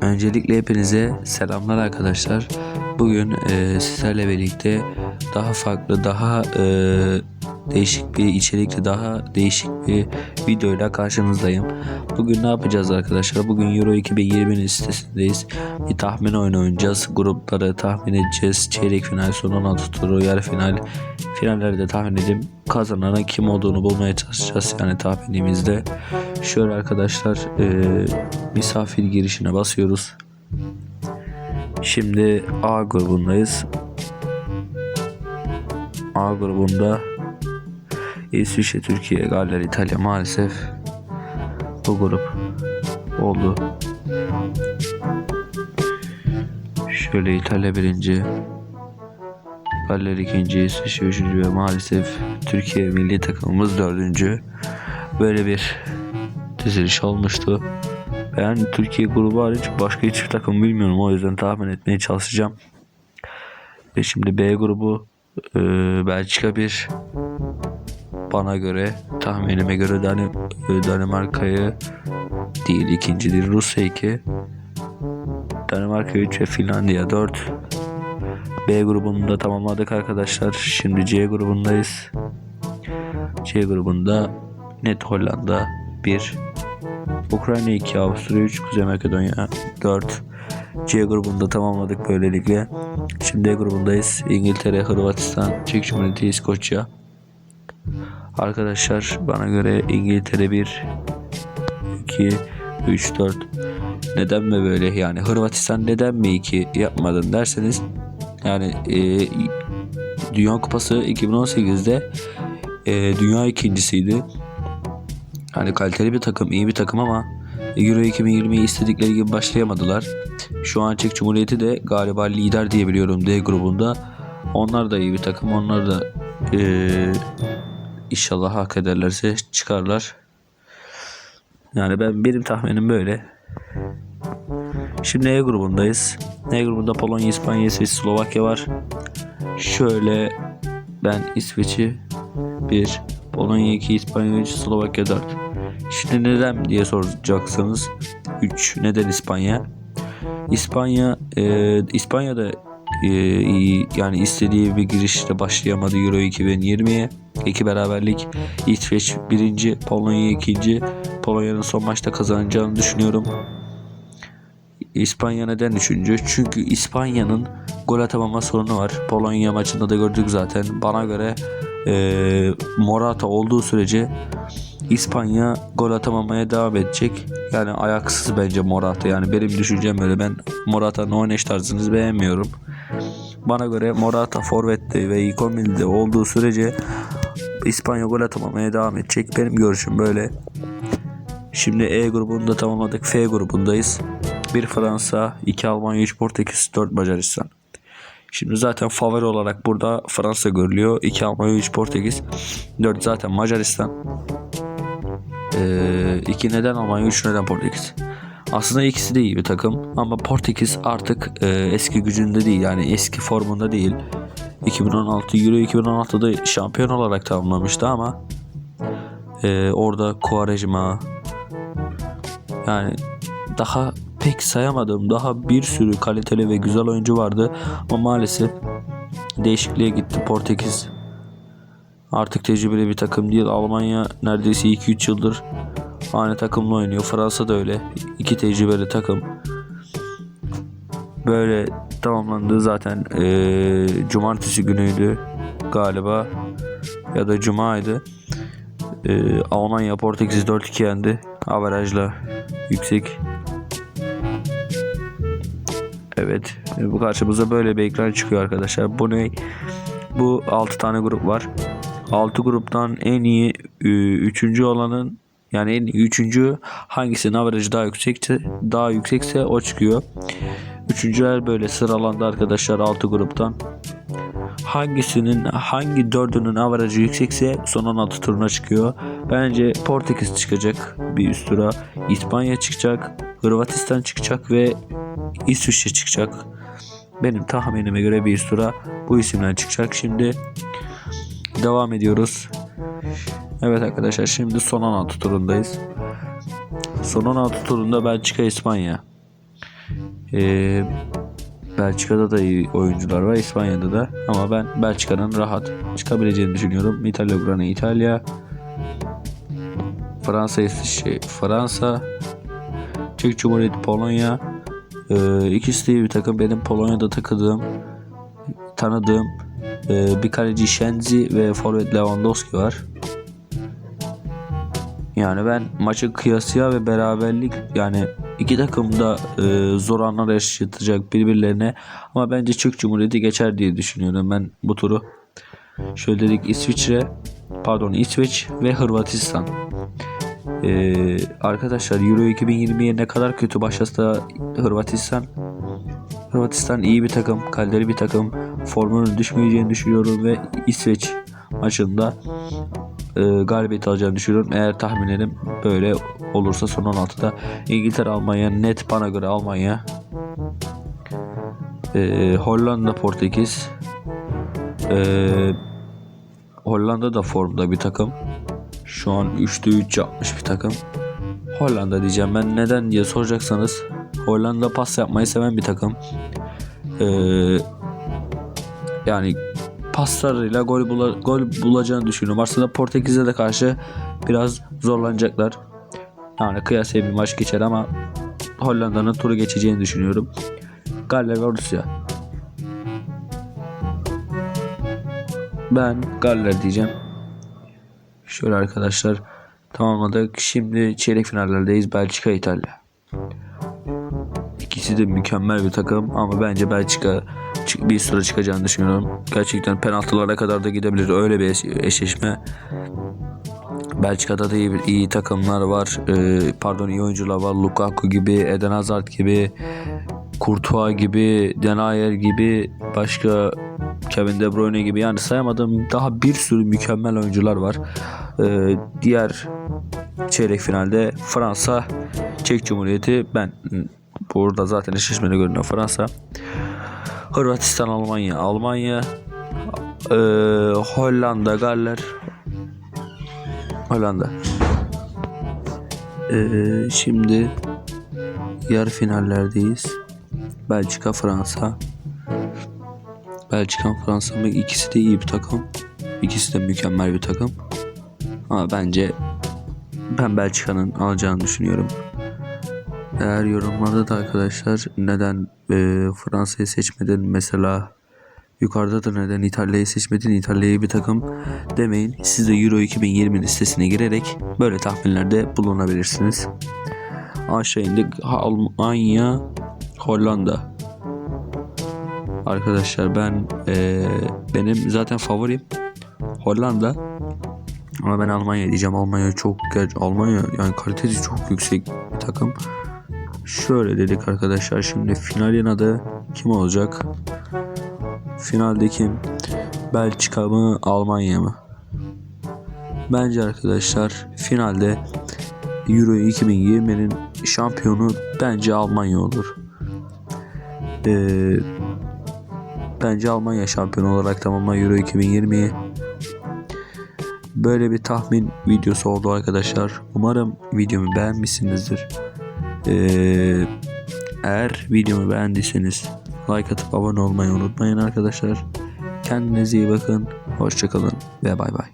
Öncelikle hepinize selamlar arkadaşlar. Bugün e, sizlerle birlikte daha farklı, daha e, değişik bir içerikli, daha değişik bir videoyla karşınızdayım. Bugün ne yapacağız arkadaşlar? Bugün Euro 2020'nin sitesindeyiz. Bir tahmin oyunu oynayacağız. Grupları tahmin edeceğiz. Çeyrek final, son 16 turu, yarı final, finallerde tahmin edip kazananın kim olduğunu bulmaya çalışacağız. Yani tahminimizde. Şöyle arkadaşlar e, misafir girişine basıyoruz. Şimdi A grubundayız. A grubunda İsviçre, Türkiye, Galler, İtalya maalesef bu grup oldu. Şöyle İtalya birinci, Galler ikinci, İsviçre üçüncü ve maalesef Türkiye milli takımımız dördüncü. Böyle bir diziliş olmuştu. Ben Türkiye grubu hariç başka hiçbir takım bilmiyorum. O yüzden tahmin etmeye çalışacağım. Ve şimdi B grubu e, Belçika 1 bana göre tahminime göre Dan e, Danimarka'yı değil ikincidir Rusya 2 Danimarka 3 ve Finlandiya 4 B grubunu da tamamladık arkadaşlar. Şimdi C grubundayız. C grubunda net Hollanda 1 Ukrayna 2, Avusturya 3, Kuzey Makedonya 4. C grubunda tamamladık böylelikle. Şimdi D grubundayız. İngiltere, Hırvatistan, Çek Cumhuriyeti, İskoçya. Arkadaşlar bana göre İngiltere 1, 2, 3, 4. Neden mi böyle yani Hırvatistan neden mi 2 yapmadın derseniz yani e, Dünya Kupası 2018'de e, dünya ikincisiydi. Hani kaliteli bir takım, iyi bir takım ama Euro 2020'yi istedikleri gibi başlayamadılar. Şu an Çek Cumhuriyeti de galiba lider diye biliyorum D grubunda. Onlar da iyi bir takım. Onlar da eee, inşallah hak ederlerse çıkarlar. Yani ben benim tahminim böyle. Şimdi E grubundayız. E grubunda Polonya, İspanya, İsveç, Slovakya var. Şöyle ben İsveç'i 1, Polonya 2, İspanya 3, Slovakya 4. Şimdi neden diye soracaksınız. 3. Neden İspanya? İspanya e, İspanya'da e, yani istediği bir girişle başlayamadı Euro 2020'ye. İki beraberlik. İsveç birinci, Polonya ikinci. Polonya'nın son maçta kazanacağını düşünüyorum. İspanya neden üçüncü? Çünkü İspanya'nın gol atamama sorunu var. Polonya maçında da gördük zaten. Bana göre e, Morata olduğu sürece İspanya gol atamamaya devam edecek. Yani ayaksız bence Morata. Yani benim düşüncem öyle. Ben Morata'nın oynayış tarzını beğenmiyorum. Bana göre Morata forvette ve Icomi'de olduğu sürece İspanya gol atamamaya devam edecek. Benim görüşüm böyle. Şimdi E grubunu da tamamladık. F grubundayız. 1 Fransa, 2 Almanya, 3 Portekiz, 4 Macaristan. Şimdi zaten favori olarak burada Fransa görülüyor. 2 Almanya, 3 Portekiz, 4 zaten Macaristan. 2 neden Almanya, 3 neden Portekiz? Aslında ikisi de iyi bir takım ama Portekiz artık e, eski gücünde değil yani eski formunda değil. 2016 Euro 2016'da şampiyon olarak tamamlamıştı ama e, orada Quaresma yani daha pek sayamadım. Daha bir sürü kaliteli ve güzel oyuncu vardı ama maalesef değişikliğe gitti Portekiz. Artık tecrübeli bir takım değil. Almanya neredeyse 2-3 yıldır aynı takımla oynuyor. Fransa da öyle. İki tecrübeli takım. Böyle tamamlandı zaten eee, cumartesi günüydü galiba ya da cumaydı. Eee, Almanya Portekiz 4-2 yendi. Averajla yüksek. Evet. Bu karşımıza böyle bir ekran çıkıyor arkadaşlar. Bu ne? Bu 6 tane grup var. 6 gruptan en iyi 3. olanın yani en iyi 3. hangisinin averajı daha yüksekse daha yüksekse o çıkıyor. Üçüncüler böyle sıralandı arkadaşlar 6 gruptan. Hangisinin hangi dördünün averajı yüksekse son 16 turuna çıkıyor. Bence Portekiz çıkacak bir üst tura. İspanya çıkacak. Hırvatistan çıkacak ve İsviçre çıkacak. Benim tahminime göre bir üst tura bu isimler çıkacak. Şimdi devam ediyoruz. Evet arkadaşlar şimdi son 16 turundayız. Son 16 turunda Belçika İspanya. Ee, Belçika'da da iyi oyuncular var. İspanya'da da. Ama ben Belçika'nın rahat çıkabileceğini düşünüyorum. İtalya Grana İtalya. Fransa şey, Fransa. Çek Cumhuriyeti Polonya. Ee, ikisi de bir takım. Benim Polonya'da takıldığım, tanıdığım e, bir kaleci Shenzi ve forvet Lewandowski var. Yani ben maçı kıyasıya ve beraberlik yani iki takım da e, zor anlar yaşatacak birbirlerine ama bence Çek Cumhuriyeti geçer diye düşünüyorum ben bu turu. Şöyle dedik İsviçre, pardon İsveç ve Hırvatistan. Ee, arkadaşlar Euro 2020'ye ne kadar kötü başlasa Hırvatistan Hırvatistan iyi bir takım, kaliteli bir takım. Formunun düşmeyeceğini düşünüyorum ve İsveç maçında e, galibiyet alacağını düşünüyorum. Eğer tahminlerim böyle olursa son 16'da İngiltere Almanya net bana göre Almanya e, Hollanda Portekiz e, Hollanda da formda bir takım. Şu an 3'te 3 yapmış bir takım. Hollanda diyeceğim ben. Neden diye soracaksanız Hollanda pas yapmayı seven bir takım. Ee, yani paslarıyla gol, bula, gol bulacağını düşünüyorum. Aslında Portekiz'e de karşı biraz zorlanacaklar. Yani kıyasaya bir maç geçer ama Hollanda'nın turu geçeceğini düşünüyorum. Galler ve Rusya. Ben Galler diyeceğim. Şöyle arkadaşlar tamamladık. Şimdi çeyrek finallerdeyiz. Belçika İtalya. İkisi de mükemmel bir takım ama bence Belçika bir sıra çıkacağını düşünüyorum. Gerçekten penaltılara kadar da gidebilir. Öyle bir eş- eşleşme. Belçika'da da iyi, iyi takımlar var. Ee, pardon iyi oyuncular var. Lukaku gibi, Eden Hazard gibi, Courtois gibi, Denayer gibi, başka Kevin De Bruyne gibi yani sayamadığım daha bir sürü mükemmel oyuncular var. Ee, diğer çeyrek finalde Fransa, Çek Cumhuriyeti ben burada zaten eşleşmede görünüyor Fransa. Hırvatistan, Almanya, Almanya, ee, Hollanda, Galler, Hollanda. Ee, şimdi yarı finallerdeyiz. Belçika, Fransa. Belçika, Fransa mı? İkisi de iyi bir takım. İkisi de mükemmel bir takım. Ama bence ben Belçika'nın alacağını düşünüyorum. Eğer yorumlarda da arkadaşlar neden e, Fransa'yı seçmedin mesela yukarıda da neden İtalya'yı seçmedin İtalya'yı bir takım demeyin. Siz de Euro 2020 listesine girerek böyle tahminlerde bulunabilirsiniz. Aşağı indik Almanya Hollanda Arkadaşlar ben e, benim zaten favorim Hollanda ama ben Almanya diyeceğim. Almanya çok Almanya yani kalitesi çok yüksek bir takım. Şöyle dedik arkadaşlar şimdi finalin adı kim olacak? Finalde kim? Belçika mı Almanya mı? Bence arkadaşlar finalde Euro 2020'nin şampiyonu bence Almanya olur. Ee, bence Almanya şampiyon olarak tamamlar Euro 2020'yi. Böyle bir tahmin videosu oldu arkadaşlar. Umarım videomu beğenmişsinizdir. Ee, eğer videomu beğendiyseniz like atıp abone olmayı unutmayın arkadaşlar. Kendinize iyi bakın. Hoşçakalın ve bay bay.